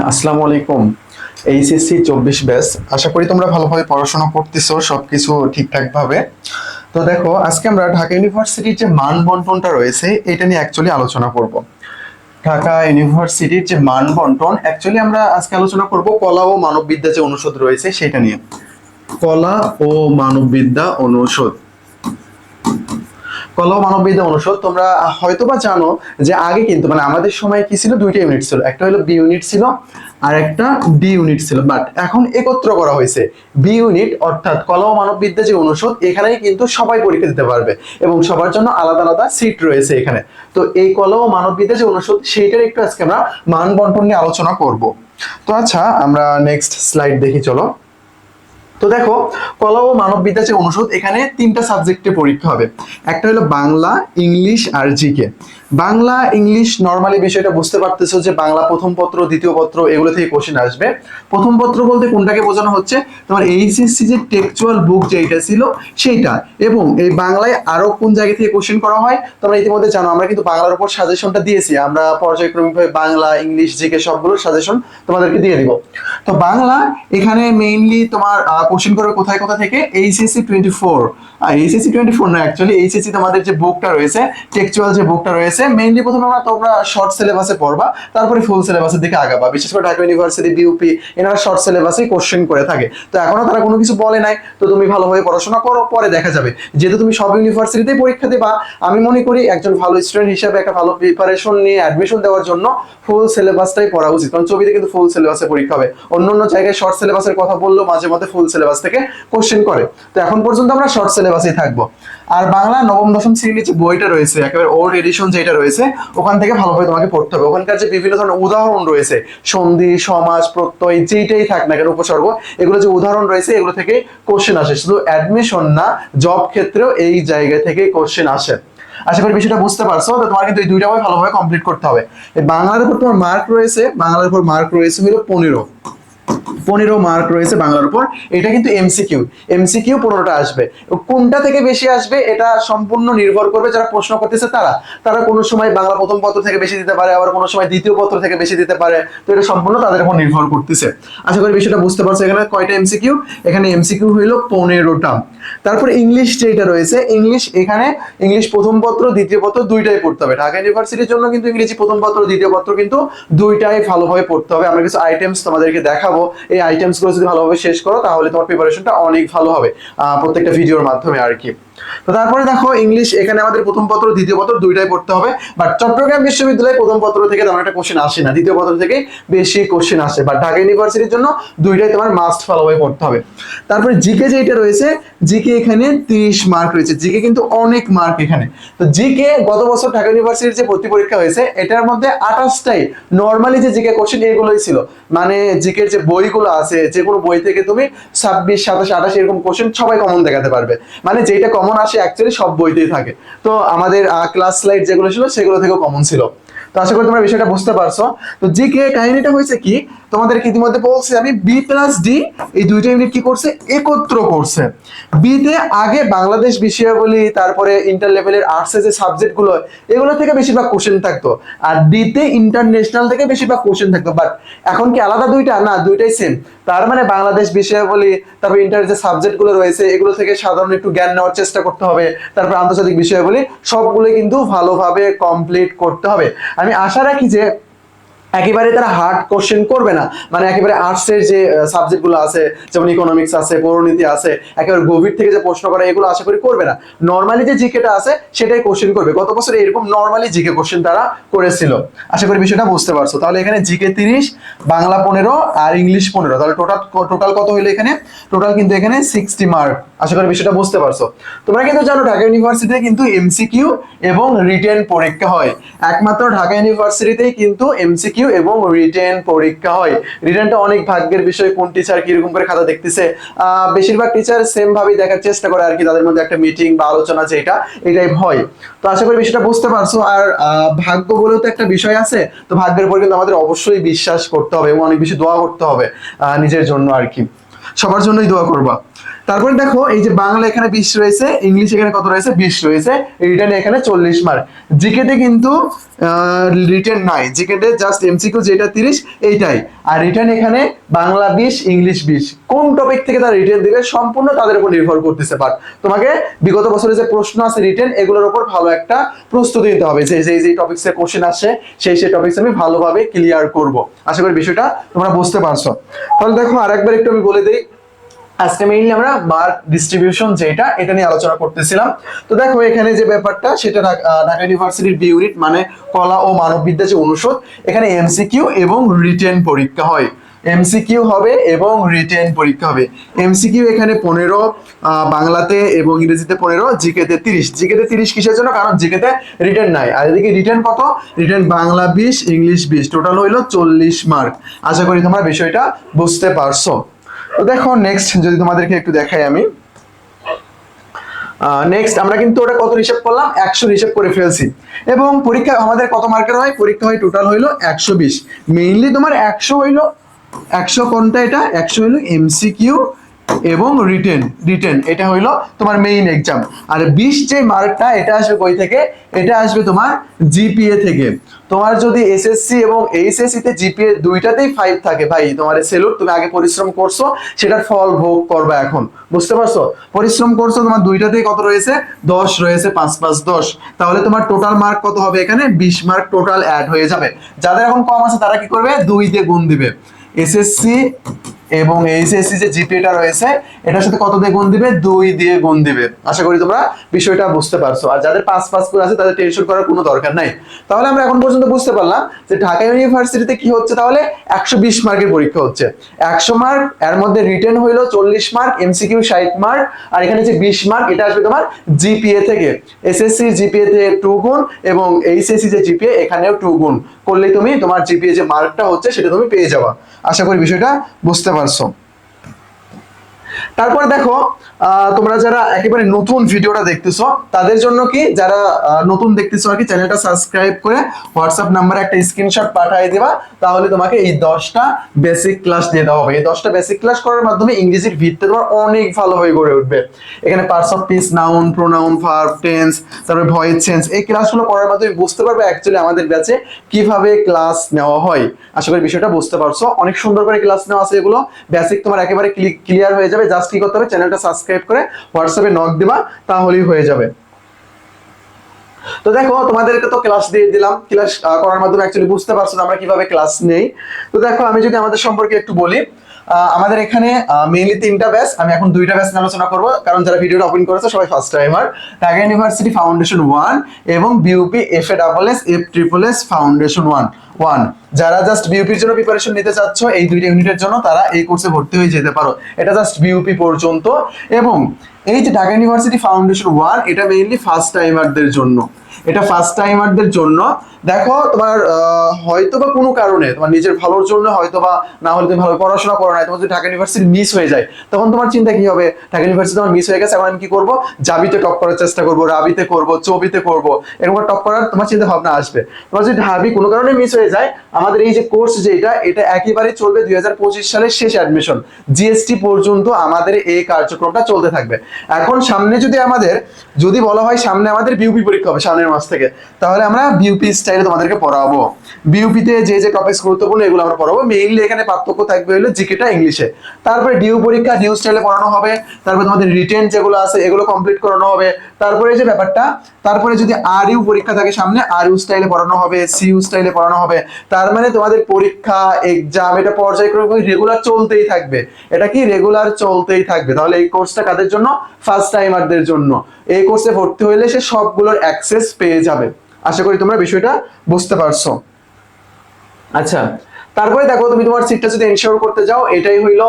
আসসালামু আলাইকুম। এইচএসসি চব্বিশ ব্যাস আশা করি তোমরা ভালোভাবে পড়াশোনা করতেছো, সবকিছু ঠিকঠাক ভাবে তো দেখো, আজকে আমরা ঢাকা ইউনিভার্সিটির যে মান বন্টনটা রয়েছে, এটা নিয়ে অ্যাকচুয়ালি আলোচনা করব। ঢাকা ইউনিভার্সিটির যে মান বন্টন অ্যাকচুয়ালি আমরা আজকে আলোচনা করব কলা ও মানববিদ্যা যে অনুষদ রয়েছে সেটা নিয়ে। কলা ও মানববিদ্যা অনুষদ। কলা ও মানববিদ্যা অনুষদ, তোমরা হয়তোবা জানো যে আগে কিন্তু মানে আমাদের সময় কি ছিল? দুইটা ইউনিট ছিল। একটা হলো বি ইউনিট ছিল আর একটা ডি ইউনিট ছিল। বাট এখন একত্র করা হয়েছে। বি ইউনিট অর্থাৎ কলা ও মানববিদ্যা যে অনুষদ, এখানেই কিন্তু সবাই পরীক্ষা দিতে পারবে এবং সবার জন্য আলাদা আলাদা সিট রয়েছে এখানে। তো এই কলা ও মানববিদ্যা যে অনুষদ, সেইটার একটু আজকে আমরা মান বন্টন নিয়ে আলোচনা করব। তো আচ্ছা আমরা নেক্সট স্লাইড দেখি, চলো। তো দেখো, কলা ও মানববিদ্যা যে অনুষদ, এখানে তিনটা সাবজেক্টে পরীক্ষা হবে। একটা হলো বাংলা, ইংলিশ আর জিকে বাংলা, ইংলিশ নর্মালি বিষয়টা বুঝতে পারতেছো যে বাংলা প্রথম পত্র, দ্বিতীয় পত্র, এগুলো থেকে কোশ্চেন আসবে। প্রথম পত্র বলতে কোনটাকে বোঝানো হচ্ছে? তোমার এইচএসসি যে টেক্সচুয়াল বুক যেটা ছিল, সেইটা। এবং এই বাংলায় আরও কোন জায়গা থেকে কোশ্চেন করা হয়, তোমরা ইতিমধ্যে জানো, আমরা কিন্তু বাংলার উপর সাজেশনটা দিয়েছি। আমরা পর্যায়ক্রমিকভাবে বাংলা, ইংলিশ জিকে সবগুলোর সাজেশন তোমাদেরকে দিয়ে দিব। তো বাংলা, এখানে মেইনলি তোমার কোশ্চেন করবে কোথায়, কোথা থেকে? HSC twenty four HSC twenty four না অ্যাকচুয়ালি এইচএসসি তোমাদের যে বুকটা রয়েছে টেক্সচুয়াল যে বুকটা রয়েছে মেইনলি প্রথমে আমরা তোমরা শর্ট সিলেবাসে পড়বা, তারপরে ফুল সিলেবাসের দিকে আগাবা। বিশেষ করে ঢাকা ইউনিভার্সিটি বিউপি এনারা শর্ট সিলেবাসে কোশ্চেন করে থাকে। তো এখনও তারা কোনো কিছু বলে নাই, তো তুমি ভালোভাবে পড়াশোনা করো, পরে দেখা যাবে। যেহেতু তুমি সব ইউনিভার্সিটিতেই পরীক্ষা দেবা, আমি মনে করি একজন ভালো স্টুডেন্ট হিসেবে একটা ভালো প্রিপারেশন নিয়ে অ্যাডমিশন দেওয়ার জন্য ফুল সিলেবাসটাই পড়া উচিত। কারণ ছবিতে কিন্তু ফুল সিলেবাসে পরীক্ষা হবে। অন্য অন্য জায়গায় শর্ট সিলেবাসের কথা বললেও মাঝে মধ্যে ফুল সিলেবাস থেকে কোশ্চেন করে। তো এখন পর্যন্ত আমরা শর্ট সিলেবাসেই থাকব। আর বাংলা নবম, দশম শ্রেণির যে বইটা রয়েছে, একেবারে ওল্ড এডিশন যেটা রয়েছে, ওখান থেকে ভালোভাবে তোমাকে পড়তে হবে। ওখানকার যে বিভিন্ন ধরনের উদাহরণ রয়েছে, সন্ধি, সমাজ, প্রত্যয়, যেইটাই থাক না কেন, উপসর্গ, এগুলো যে উদাহরণ রয়েছে, এগুলো থেকে কোশ্চেন আসে। শুধু অ্যাডমিশন না জব ক্ষেত্রেও এই জায়গা থেকে কোশ্চেন আসে। আশা করি বিষয়টা বুঝতে পারছ, তো তোমার কিন্তু এই দুইটা বই ভালোভাবে কমপ্লিট করতে হবে। বাংলার উপর তোমার মার্ক রয়েছে, বাংলার উপর মার্ক রয়েছে হলো পনেরো। পনেরো মার্ক রয়েছে বাংলার উপর। এটা কিন্তু এমসিকিউ এমসিকিউ পনেরোটা আসবে। কোনটা থেকে বেশি আসবে এটা সম্পূর্ণ নির্ভর করবে যারা প্রশ্ন করতেছে তারা। তারা কোনো সময় বাংলা প্রথম পত্র থেকে বেশি দিতে পারে, আবার কোনো সময় দ্বিতীয় পত্র থেকে বেশি দিতে পারে। তো এটা সম্পূর্ণ তাদের উপর নির্ভর করতেছে। আশা করি বিষয়টা বুঝতে পারছ এখানে কয়টা এমসিকিউ এখানে এমসিকিউ হইল পনেরোটা। তারপর ইংলিশ যেটা রয়েছে, ইংলিশ এখানে ইংলিশ প্রথম পত্র, দ্বিতীয় পত্র দুইটাই পড়তে হবে। ঢাকা ইউনিভার্সিটির জন্য কিন্তু ইংরেজি প্রথম পত্র, দ্বিতীয় পত্র কিন্তু দুইটাই ভালোভাবে পড়তে হবে। আমরা কিছু আইটেমস তোমাদেরকে দেখাবো। এই আইটেমসগুলো যদি ভালোভাবে শেষ করো, তাহলে তোমার প্রিপারেশনটা অনেক ভালো হবে প্রত্যেকটা ভিডিওর মাধ্যমে আর কি। তো তারপরে দেখো ইংলিশ এখানে আমাদের প্রথম পত্র, দ্বিতীয় পত্র দুইটাই পড়তে হবে। বাট চট্টগ্রাম বিশ্ববিদ্যালয়ে প্রথম পত্র থেকে তেমন একটা কোশ্চেন আসে না। দ্বিতীয় পত্র থেকে বেশি কোশ্চেন আসে। বাট ঢাকা ইউনিভার্সিটির জন্য দুইটাই তোমার মাস্ট ভালোভাবে পড়তে হবে। তারপরে জিকে যেটা রয়েছে জিকে এখানে তিরিশ মার্ক রয়েছে। জিকে কিন্তু অনেক মার্ক এখানে। তো জিকে গত বছর ঢাকা ইউনিভার্সিটির যে ভর্তি পরীক্ষা হয়েছে, এটার মধ্যে আঠাশটাই নর্মালি যে জিকে কোশ্চেন এগুলোই ছিল। মানে জিকের যে বইগুলো আছে যে কোনো বই থেকে তুমি ছাব্বিশ, সাতাশ, আঠাশ এরকম কোশ্চেন সবাই কমন দেখাতে পারবে। মানে যেটা কমন আসে অ্যাকচুয়ালি সব বইতেই থাকে। তো আমাদের ক্লাস স্লাইড যেগুলো ছিল, সেগুলো থেকে কমন ছিল। তো আশা করি তোমরা বিষয়টা বুঝতে পারছ। তো জিকে কাহিনীটা হয়েছে কি, তোমাদেরকে ইতিমধ্যে বলছি আমি বি প্লাস ডি এই দুইটা ইউনিট কি করছে? একত্র করছে। বিতে আগে বাংলাদেশ বিষয়াবলী, তারপরে ইন্টার লেভেলের আর্টসের যে সাবজেক্টগুলো, এগুলো থেকে বেশিরভাগ কোশ্চেন থাকতো। আর ডিতে ইন্টারন্যাশনাল থেকে বেশিরভাগ কোশ্চেন থাকতো। বাট এখন কি আলাদা দুইটা? না, দুইটাই সেম তার মানে বাংলাদেশ বিষয়াবলী, তারপর ইন্টার যে সাবজেক্টগুলো রয়েছে, এগুলো থেকে সাধারণ একটু জ্ঞান নেওয়ার চেষ্টা করতে হবে। তারপর আন্তর্জাতিক বিষয়াবলী সবগুলো কিন্তু ভালোভাবে কমপ্লিট করতে হবে। আমি আশা রাখি যে একেবারে তারা হার্ড কোশ্চেন করবে না। মানে একেবারে আর্টসের যে সাবজেক্টগুলো আছে, যেমন ইকোনমিক্স আছে, পৌরনীতি আছে, একেবারে গভীর থেকে যে প্রশ্ন করা, এগুলো আশা করি করবে না। নর্মালি যে জিকেটা আছে, সেটাই কোশ্চেন করবে। গত বছর এরকম নর্মালি জিকে কোশ্চেন তারা করেছিল। আশা করি বিষয়টা বুঝতে পারছ। তাহলে এখানে জিকে তিরিশ, বাংলা পনেরো আর ইংলিশ পনেরো। তাহলে টোটাল টোটাল কত হইল এখানে? টোটাল কিন্তু এখানে সিক্সটি মার্ক আশা করি বিষয়টা বুঝতে পারছ। তোমরা কিন্তু জানো, ঢাকা ইউনিভার্সিটিতে কিন্তু এমসিকিউ এবং রিটেন পরীক্ষা হয়। একমাত্র ঢাকা ইউনিভার্সিটিতেই কিন্তু এমসিকিউ এবং রিটেন পরীক্ষা হয়। রিটেনটা অনেক ভাগ্যের বিষয়, কোন টিচার কীরকম করে খাতা দেখতেছে। বেশিরভাগ টিচার সেম ভাবেই দেখার চেষ্টা করে আর কি, তাদের মধ্যে একটা মিটিং বা আলোচনা যেটা এটাই হয়। তো আশা করি বিষয়টা বুঝতে পারছ। আর ভাগ্য বলেও তো একটা বিষয় আছে, তো ভাগ্যের উপর কিন্তু আমাদের অবশ্যই বিশ্বাস করতে হবে এবং অনেক বেশি দোয়া করতে হবে নিজের জন্য আর কি। সবার জন্যই দোয়া করবা। তারপরে দেখো, এই যে বাংলা এখানে বিশ রয়েছে, ইংলিশ এখানে কত রয়েছে? বিশ রয়েছে। রিটার্ন এখানে চল্লিশ মার্ক জিকেতে কিন্তু রিটেন নাই। জিকেতে জাস্ট এমসিকিউ যেটা তিরিশ, এইটাই। আর রিটার্ন এখানে বাংলা বিশ, ইংলিশ বিশ। কোন টপিক থেকে তারা রিটার্ন দিবে সম্পূর্ণ তাদের উপর নির্ভর করতেছে। বাট তোমাকে বিগত বছরে যে প্রশ্ন আছে রিটার্ন এগুলোর উপর ভালো একটা প্রস্তুতি নিতে হবে। যে যে যে টপিক্সে কোশ্চেন আসে, সেই সেই টপিক্স আমি ভালোভাবে ক্লিয়ার করব। আশা করি বিষয়টা তোমরা বুঝতে পারছ। তাহলে দেখো, আরেকবার একটু আমি বলে দিই। আজকে মেইনলি আমরা মার্ক ডিস্ট্রিবিউশন যেটা, এটা নিয়ে আলোচনা করতেছিলাম। তো দেখো, এখানে যে ব্যাপারটা, সেটা ঢাকা ইউনিভার্সিটির বি মানে কলা ও মানববিদ্যা যে অনুষদ, এখানে এমসিকিউ এবং রিটেন পরীক্ষা হয়। এমসিকিউ হবে এবং রিটেন পরীক্ষা হবে। এমসিকিউ এখানে পনেরো বাংলাতে এবং ইংরেজিতে পনেরো, জিকেতে তিরিশ। জিকেতে তিরিশ কিসের জন্য? কারণ জিকেতে রিটেন নাই। আর এদিকে রিটেন কত? রিটেন বাংলা বিশ, ইংলিশ বিশ। টোটাল হইল চল্লিশ মার্ক আশা করি তোমরা বিষয়টা বুঝতে পারছ। তো দেখো নেক্সট যদি তোমাদেরকে একটু দেখাই আমি। নেক্সট আমরা কিন্তু ওটা কত হিসাব করলাম? একশো হিসাব করে ফেলছি। এবং পরীক্ষা আমাদের কত মার্কের হয়? পরীক্ষা হয় টোটাল হইল একশো বিশ। মেইনলি তোমার একশো হইল, একশো কোনটা এটা? একশো হইল এমসিকিউ এবং রিটেন রিটেন এটা হইল তোমার মেইন এক্সাম আর বিশ যে মার্কটা এটা আসবে কই থেকে? এটা আসবে তোমার জিপিএ থেকে। তোমার যদি এসএসসি এবং এইচএসসি তে জিপিএ দুইটাতেই ফাইভ থাকে ভাই, তোমার সেলুট তুমি আগে পরিশ্রম করছ, সেটার ফল ভোগ করবে এখন। বুঝতে পারছ? পরিশ্রম করছ, তোমার দুইটাতেই কত রয়েছে? দশ রয়েছে, পাঁচ পাঁচ, দশ। তাহলে তোমার টোটাল মার্ক কত হবে এখানে? বিশ মার্ক টোটাল অ্যাড হয়ে যাবে। যাদের এখন কম আছে, তারা কি করবে? দুই দিয়ে গুণ দিবে। এসএসসি এবং এইচএসসি যে জিপিএটা রয়েছে, এটার সাথে কত দিয়ে গুণ দিবে? দুই দিয়ে গুণ দিবে। আশা করি তোমরা বিষয়টা বুঝতে পারছ। আর যাদের পাঁচ পাঁচ করে আছে, তাদের টেনশন করার কোনো দরকার নাই। তাহলে আমরা এখন পর্যন্ত বুঝতে পারলাম যে ঢাকা ইউনিভার্সিটিতে কি হচ্ছে তাহলে? একশো বিশ মার্কের পরীক্ষা হচ্ছে। একশো মার্ক, এর মধ্যে রিটেন হইল চল্লিশ মার্ক, এমসিকিউ ষাট মার্ক, আর এখানে যে বিশ মার্ক, এটা আসবে তোমার জিপিএ থেকে। এসএসসি জিপিএ তে টু গুণ এবং এইচএসসি যে জিপিএ এখানেও টু গুণ। করলেই তুমি তোমার জিপিএ যে মার্কটা হচ্ছে, সেটা তুমি পেয়ে যাবা। আশা করি বিষয়টা বুঝতে পারছ। rançon. তারপরে দেখো তোমরা যারা একেবারে নতুন ভিডিওটা দেখতেছো, তাদের জন্য কি যারা নতুন দেখতেছো আর কি, চ্যানেলটা সাবস্ক্রাইব করে হোয়াটসঅ্যাপ নাম্বারে একটা স্ক্রিনশট পাঠিয়ে দিবা, তাহলে তোমাকে এই দশটা বেসিক ক্লাস দিয়ে দেওয়া হবে। এই দশটা বেসিক ক্লাস করার মাধ্যমে ইংরেজির ভিত্তি তোমার অনেক ভালো হয়ে গড়ে উঠবে। এখানে parts of speech noun pronoun verb tense তারপরে ভয়েস চেঞ্জ এই ক্লাসগুলো করার মাধ্যমে বুঝতে পারবে অ্যাকচুয়ালি আমাদের ব্যাচে কীভাবে ক্লাস নেওয়া হয়। আশা করি বিষয়টা বুঝতে পারছ। অনেক সুন্দর করে ক্লাস নেওয়া আছে এগুলো। বেসিক তোমার একেবারে ক্লিয়ার হয়ে যাবে। জাস্ট কি করতে হবে? চ্যানেলটা সাবস্ক্রাইব করে হোয়াটসঅ্যাপে নক দিবা, তাহলেই হয়ে যাবে। তো দেখো, তোমাদেরকে তো ক্লাস দিয়ে দিলাম। ক্লাস করার মাধ্যমে অ্যাকচুয়ালি বুঝতে পারছ আমরা কীভাবে ক্লাস নেই। তো দেখো, আমি যদি আমাদের সম্পর্কে একটু বলি আমাদের এখানে মেইনলি তিনটা ব্যাচ আমি এখন দুইটা ব্যাচ নিয়ে আলোচনা করব। কারণ যারা ভিডিওটা ওপেন করেছে, সবাই first timer Dhaka university foundation one এবং BUP F A double S F triple S foundation one one যারা জাস্ট বিউপির জন্য প্রিপারেশন নিতে চাচ্ছ, এই দুইটা ইউনিটের জন্য তারা এই কোর্সে ভর্তি হয়ে যেতে পারো। এটা জাস্ট বিউপি পর্যন্ত। এবং এই যে ঢাকা ইউনিভার্সিটি ফাউন্ডেশন ওয়ান এটা মেইনলি ফার্স্ট টাইমারদের জন্য। এটা ফার্স্ট টাইমারদের জন্য। দেখো, তোমার হয়তো বা কোনো কারণে, তোমার নিজের ভালোর জন্য হয়তো বা না হলে তুমি ভালো পড়াশোনা করো না তোমার যদি ঢাকা ইউনিভার্সিটি মিস হয়ে যায়, তখন তোমার চিন্তা কি হবে? ঢাকা ইউনিভার্সিটি তোমার মিস হয়ে গেছে, এখন আমি কি করব? জাবিতে টপ করার চেষ্টা করব, রাবিতে করব চবিতে করব, এরকম টপ করার তোমার চিন্তা ভাবনা আসবে। তোমার যদি ঢাবি কোনো কারণে মিস হয়ে যায়, আমাদের এই যে কোর্স যেটা, এটা একেবারে চলবে দুই হাজার পঁচিশ সালের শেষ অ্যাডমিশন জিএসটি পর্যন্ত আমাদের এই কার্যক্রমটা চলতে থাকবে। এখন সামনে যদি আমাদের, যদি বলা হয় সামনে আমাদের বিউপি পরীক্ষা হবে, সামনের মাস থেকে। তাহলে আমরা বিউপি স্টাইলে তোমাদেরকে পড়াবো। বিউপিতে যে যে টপিকস গুরুত্বপূর্ণ, এগুলো আমরা পড়াবো। মেইনলি এখানে পার্থক্য থাকবে হলো জিকেটা ইংলিশে তারপরে ডিউ পরীক্ষা ডিউ স্টাইলে পড়ানো হবে। তারপরে তোমাদের রিটেন যেগুলো আছে, এগুলো কমপ্লিট করানো হবে। তারপরে যে ব্যাপারটা, তারপরে যদি আর ইউ পরীক্ষা থাকে সামনে আর ইউ স্টাইলে পড়ানো হবে সি ইউ স্টাইলে পড়ানো হবে। তার মানে তোমাদের পরীক্ষা এক্সাম এটা পর্যায়ক্রমে রেগুলার চলতেই থাকবে। এটা কি? রেগুলার চলতেই থাকবে। তাহলে এই কোর্সটা কাদের জন্য? ফার্স্ট টাইমারদের জন্য। এই কোর্সে ভর্তি হইলে সে সবগুলোর অ্যাক্সেস পেয়ে যাবে। আশা করি তোমরা বিষয়টা বুঝতে পারছ। আচ্ছা তারপরে দেখো তুমি তোমার সিটটা যদি এনশিওর করতে যাও, এটাই হইল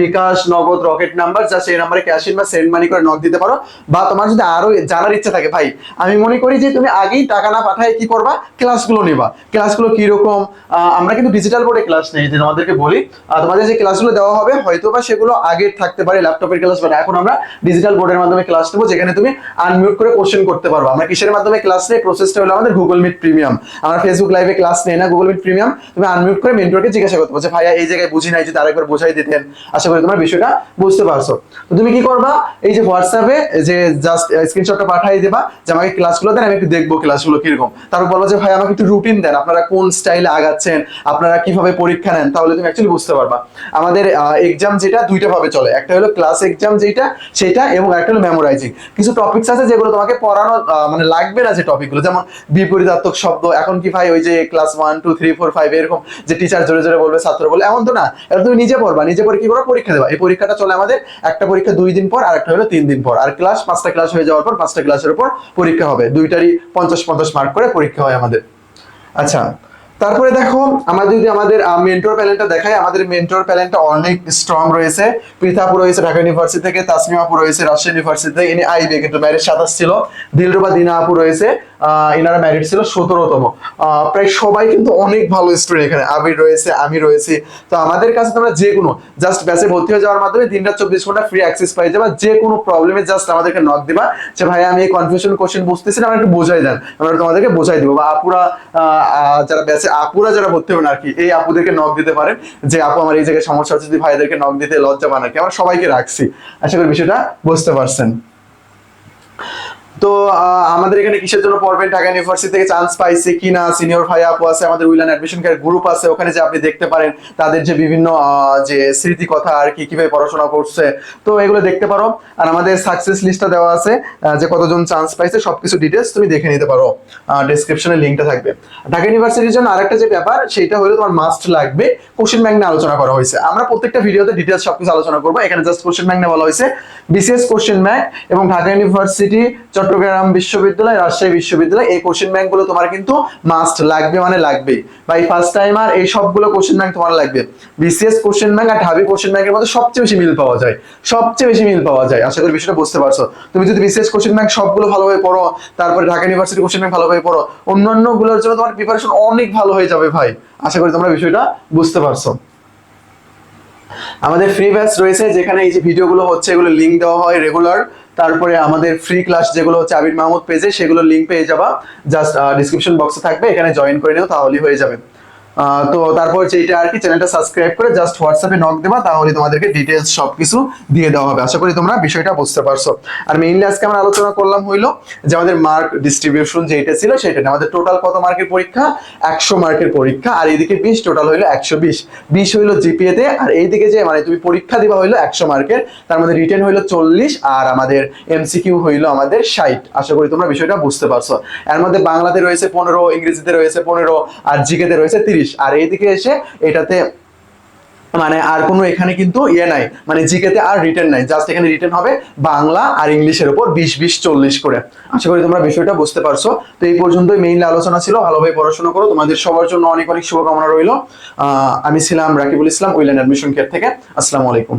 বিকাশ নগদ রকেট নাম্বার যা সেই নাম্বারে ক্যাশ ইন বা সেন্ড মানি করে নক দিতে পারো। বা তোমার যদি আরও জানার ইচ্ছা থাকে, ভাই, আমি মনে করি যে তুমি আগেই টাকা না পাঠায় কি করবা? ক্লাসগুলো নেবা। ক্লাসগুলো কীরকম? আমরা কিন্তু ডিজিটাল বোর্ডে ক্লাস নেই যে তোমাদেরকে বলি। তোমাদের যে ক্লাসগুলো দেওয়া হবে হয়তো বা সেগুলো আগের থাকতে পারে ল্যাপটপের ক্লাস বা এখন আমরা ডিজিটাল বোর্ডের মাধ্যমে ক্লাস নেব, যেখানে তুমি আনমিউট করে কোশ্চেন করতে পারব। আমরা কিসের মাধ্যমে ক্লাস নেই? প্রসেসটা হলো আমাদের গুগল মিট প্রিমিয়াম আমরা ফেসবুক লাইভে ক্লাস নেই না গুগল মিট প্রিমিয়াম তুমি আনমিউট আনমিউট করে মেন্টরকে জিজ্ঞাসা করতে পারছ ভাইয়া, এই জায়গায় বুঝি নাই, যদি আরেকবার বোঝাই দিতেন, আশা করি তোমার বিষয়টা বুঝতে পারছ। তো তুমি কি করবা? এই যে হোয়াটসঅ্যাপে যে জাস্ট স্ক্রিনশটটা পাঠিয়ে দেবা, যে আমাকে ক্লাসগুলো দেন, আমি একটু দেখব ক্লাসগুলো কীরকম। তারপর বলব যে ভাই আমাকে একটু রুটিন দেন, আপনারা কোন স্টাইলে আগাচ্ছেন, আপনারা কীভাবে পরীক্ষা নেন? তাহলে তুমি অ্যাকচুয়ালি বুঝতে পারবা। আমাদের এক্সাম যেটা দুইটা ভাবে চলে, একটা হলো ক্লাস এক্সাম যেটা, সেটা এবং একটা হলো মেমোরাইজিং কিছু টপিকস আছে যেগুলো তোমাকে পড়ানো মানে লাগবে না যে টপিকগুলো যেমন বিপরীতাত্মক শব্দ, এখন কি ভাই ওই যে class one two three four five এরকম যে টিচার জোরে জোরে বলবে, ছাত্র বলবে, এমন তো না। এবার তুমি নিজে পড়বা, নিজে পড়ে কি করো পরীক্ষা দেবা। এই পরীক্ষাটা চলে আমাদের, একটা পরীক্ষা দুই দিন পর আর একটা হলো তিন দিন পর। আর ক্লাস পাঁচটা ক্লাস হয়ে যাওয়ার পর, পাঁচটা ক্লাসের উপর পরীক্ষা হবে। দুইটারই পঞ্চাশ পঞ্চাশ মার্ক করে পরীক্ষা হয় আমাদের। আচ্ছা তারপরে দেখো আমাদের যদি আমাদের মেন্টর প্যানেলটা দেখাই, আমাদের মেন্টর প্যানেলটা অনেক স্ট্রং রয়েছে। পৃথাপু রয়েছে ঢাকা ইউনিভার্সিটি থেকে তাসমিম আপু রয়েছে রাজশাহী ইউনিভার্সিটি থেকে, ইনি আইবে কিন্তু ম্যারিট সাতাশ ছিল। দিলরুবা দিনা আপু রয়েছে। আহ, ইনারা ম্যারিট ছিল সতেরোতম। প্রায় সবাই কিন্তু অনেক ভালো স্টুডেন্ট এখানে। আবির রয়েছে আমি রয়েছি। তো আমাদের কাছে তোমরা যে কোনো জাস্ট ব্যাচে ভর্তি হয়ে যাওয়ার মাধ্যমে দিন রাত চব্বিশ ঘণ্টা ফ্রি অ্যাক্সেস পাই যাবা। যে কোনো প্রবলেমে জাস্ট আমাদেরকে নক দিবা যে ভাই আমি এই কনফিউশন কোশ্চেন বুঝতেছি না একটু বোঝাই দেন। আমরা তোমাদেরকে বোঝাই দিব। বা আপুরা যারা ব্যাচে আপুরা যারা ভর্তি হবেন আর কি এই আপুদেরকে নক দিতে পারেন যে আপু আমার এই জায়গায় সমস্যা হচ্ছে যদি ভাইদেরকে নক দিতে লজ্জা পান আর কি। আমরা সবাইকে রাখছি। আশা করি বিষয়টা বুঝতে পারছেন। তো আমাদের এখানে কিসের জন্য পড়বেন? ঢাকা ইউনিভার্সিটি থেকে চান্স পাইছে কিনা সিনিয়র ভাই আপু আছে, আমাদের উইলান অ্যাডমিশন কেয়ার গ্রুপ আছে, ওখানে যে আপনি দেখতে পারেন, তাদের যে বিভিন্ন যে স্মৃতি কথা আর কি, কীভাবে পড়াশোনা করছে, তো এগুলো দেখতে পারো। আর আমাদের সাকসেস লিস্টটা দেওয়া আছে যে কতজন চান্স পাইছে, সবকিছু ডিটেলস তুমি দেখে নিতে পারো। ডেসক্রিপশনে লিঙ্কটা থাকবে। ঢাকা ইউনিভার্সিটির জন্য আরেকটা যে ব্যাপার, সেটা হলো তোমার মাস্ট লাগবে কোশ্চেন ব্যাংক নিয়ে আলোচনা করা হয়েছে। আমরা প্রত্যেকটা ভিডিওতে ডিটেলস সবকিছু আলোচনা করব, এখানে জাস্ট কোশ্চেন ব্যাংক নিয়ে বলা হয়েছে বিসিএস কোশ্চেন ব্যাংক এবং ঢাকা ইউনিভার্সিটি চট্টগ্রাম বিশ্ববিদ্যালয়, রাজশাহী বিশ্ববিদ্যালয়, এই কোশ্চেন ব্যাংকগুলো তোমার কিন্তু মাস্ট লাগবে মানে লাগবে। বাই ফার্স্ট টাইম আর এই সবগুলো কোশ্চেন ব্যাংক তোমার লাগবে। বিসিএস কোশ্চেন ব্যাংক আর ঢাবি কোশ্চেন ব্যাংকের মধ্যে সবচেয়ে বেশি মিল পাওয়া যায়। সবচেয়ে বেশি মিল পাওয়া যায়। আশা করি বিষয়টা বুঝতে পারছ। তুমি যদি বিসিএস কোশ্চেন ব্যাংক সবগুলো ভালোভাবে পড়ো, তারপরে ঢাকা ইউনিভার্সিটি কোশ্চেন ব্যাংক ভালোভাবে পড়ো অন্যান্যগুলোর জন্য তোমার প্রিপারেশন অনেক ভালো হয়ে যাবে ভাই। আশা করি তোমরা বিষয়টা বুঝতে পারছ। আমাদের ফ্রি ব্যাচ রয়েছে, যেখানে এই যে ভিডিওগুলো হচ্ছে, এগুলো লিঙ্ক দেওয়া হয় রেগুলার তারপরে আমাদের ফ্রি ক্লাস যেগুলো হচ্ছে আবির মাহমুদ পেজে সেগুলো লিঙ্ক পেয়ে যাবা। জাস্ট ডিসক্রিপশন বক্সে থাকবে। এখানে জয়েন করে নিও, তাহলেই হয়ে যাবে। তো তারপর যেটা আর কি চ্যানেলটা সাবস্ক্রাইব করে জাস্ট হোয়াটসঅ্যাপে নক দেবা, তাহলে তোমাদেরকে ডিটেলস সবকিছু দিয়ে দেওয়া হবে। আশা করি তোমরা বিষয়টা বুঝতে পারছ। আর মেইনলি আজকে আমরা আলোচনা করলাম হইল যে আমাদের মার্ক ডিস্ট্রিবিউশন যেটা ছিল সেটা আমাদের টোটাল কত মার্কের পরীক্ষা? একশো মার্কের পরীক্ষা। আর এইদিকে বিশ টোটাল হইল একশো বিশ। বিশ হইল জিপিএ তে, আর এইদিকে যে মানে তুমি পরীক্ষা দিবা হইল একশো মার্কের তার মধ্যে রিটেন হইল চল্লিশ, আর আমাদের এমসিকিউ হইল আমাদের ষাট। আশা করি তোমরা বিষয়টা বুঝতে পারছ। এর মধ্যে বাংলাতে রয়েছে পনেরো, ইংরেজিতে রয়েছে পনেরো, আর জিকেতে রয়েছে তিরিশ। আর এইদিকে এসে এটাতে মানে আর কোনো এখানে কিন্তু ইয়ে নাই। মানে জিকেতে আর রিটার্ন নাই। জাস্ট এখানে রিটার্ন হবে বাংলা আর ইংলিশের উপর বিশ বিশ, চল্লিশ করে। আশা করি তোমরা বিষয়টা বুঝতে পারছ। তো এই পর্যন্তই মেইনলি আলোচনা ছিল। ভালোভাবে পড়াশোনা করো। তোমাদের সবার জন্য অনেক অনেক শুভকামনা রইল। আমি ছিলাম রাকিবুল ইসলাম উইল্যান্ড অ্যাডমিশন কেয়ার থেকে। আসসালামু আলাইকুম।